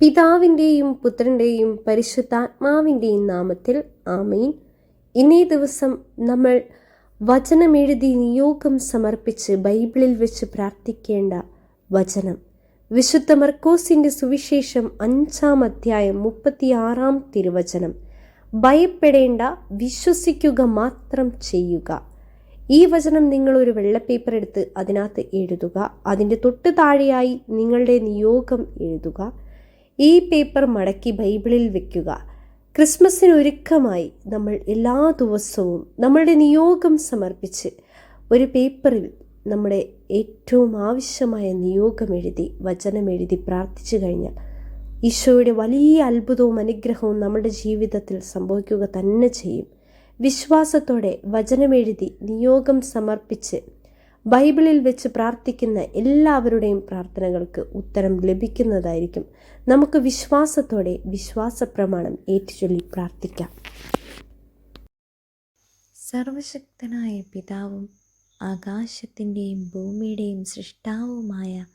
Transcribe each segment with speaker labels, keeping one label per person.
Speaker 1: പിതാവിന്റെയും പുത്രന്റെയും പരിശുദ്ധാത്മാവിന്റെയും നാമത്തിൽ ആമീൻ. ഇന്നേ ദിവസം നമ്മൾ വചനമെഴുതി നിയോഗം സമർപ്പിച്ച് ബൈബിളിൽ വെച്ച് പ്രാർത്ഥിക്കേണ്ട വചനം. വിശുദ്ധ മർക്കോസിന്റെ സുവിശേഷം അഞ്ചാം അധ്യായം മുപ്പത്തിയാറാം തിരുവചനം. ഭയപ്പെടേണ്ട വിശ്വസിക്കുക മാത്രം ചെയ്യുക. ഈ വചനം നിങ്ങളൊരു വെള്ള പേപ്പർ എടുത്ത് അതിനകത്ത് എഴുതുക. അതിന്റെ തൊട്ട് താഴെയായി നിങ്ങളുടെ നിയോഗം എഴുതുക. ഈ പേപ്പർ മടക്കി ബൈബിളിൽ വെക്കുക. ക്രിസ്മസിന് ഒരുക്കമായി നമ്മൾ എല്ലാ ദിവസവും നമ്മളുടെ നിയോഗം സമർപ്പിച്ച് ഒരു പേപ്പറിൽ നമ്മുടെ ഏറ്റവും ആവശ്യമായ നിയോഗം എഴുതി വചനം എഴുതി പ്രാർത്ഥിച്ചു കഴിഞ്ഞാൽ ഈശോയുടെ വലിയ അത്ഭുതവും അനുഗ്രഹവും നമ്മുടെ ജീവിതത്തിൽ സംഭവിക്കുക തന്നെ ചെയ്യും. വിശ്വാസത്തോടെ വചനമെഴുതി നിയോഗം സമർപ്പിച്ച് ബൈബിളിൽ വെച്ച് പ്രാർത്ഥിക്കുന്ന എല്ലാവരുടെയും പ്രാർത്ഥനകൾക്ക് ഉത്തരം ലഭിക്കുന്നതായിരിക്കും. നമുക്ക് വിശ്വാസത്തോടെ വിശ്വാസ പ്രമാണം ഏറ്റുചൊല്ലി പ്രാർത്ഥിക്കാം.
Speaker 2: സർവശക്തനായ പിതാവും ആകാശത്തിന്റെയും ഭൂമിയുടെയും സൃഷ്ടാവുമായ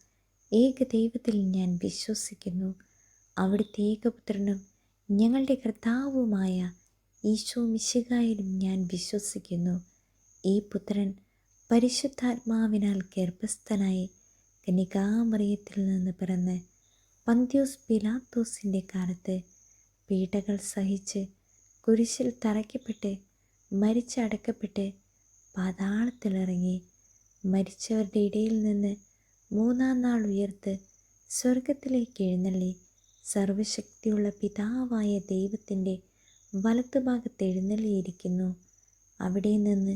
Speaker 2: ഏകദൈവത്തിൽ ഞാൻ വിശ്വസിക്കുന്നു. അവിടുത്തെ ഏകപുത്രനും ഞങ്ങളുടെ കർത്താവുമായ ഈശോ മിശികായിലും ഞാൻ വിശ്വസിക്കുന്നു. ഈ പുത്രൻ പരിശുദ്ധാത്മാവിനാൽ ഗർഭസ്ഥനായി കനികാമറിയത്തിൽ നിന്ന് പിറന്ന് പന്ത്യോസ് പിലാത്തോസിന്റെ കാലത്ത് പീഡകൾ സഹിച്ച് കുരിശിൽ തറയ്ക്കപ്പെട്ട് മരിച്ചടക്കപ്പെട്ട് പാതാളത്തിലിറങ്ങി മരിച്ചവരുടെ ഇടയിൽ നിന്ന് മൂന്നാം നാൾ ഉയർത്ത് സ്വർഗത്തിലേക്ക് എഴുന്നള്ളി സർവശക്തിയുള്ള പിതാവായ ദൈവത്തിന്റെ വലത്തുഭാഗത്ത് എഴുന്നള്ളിയിരിക്കുന്നു. അവിടെ നിന്ന്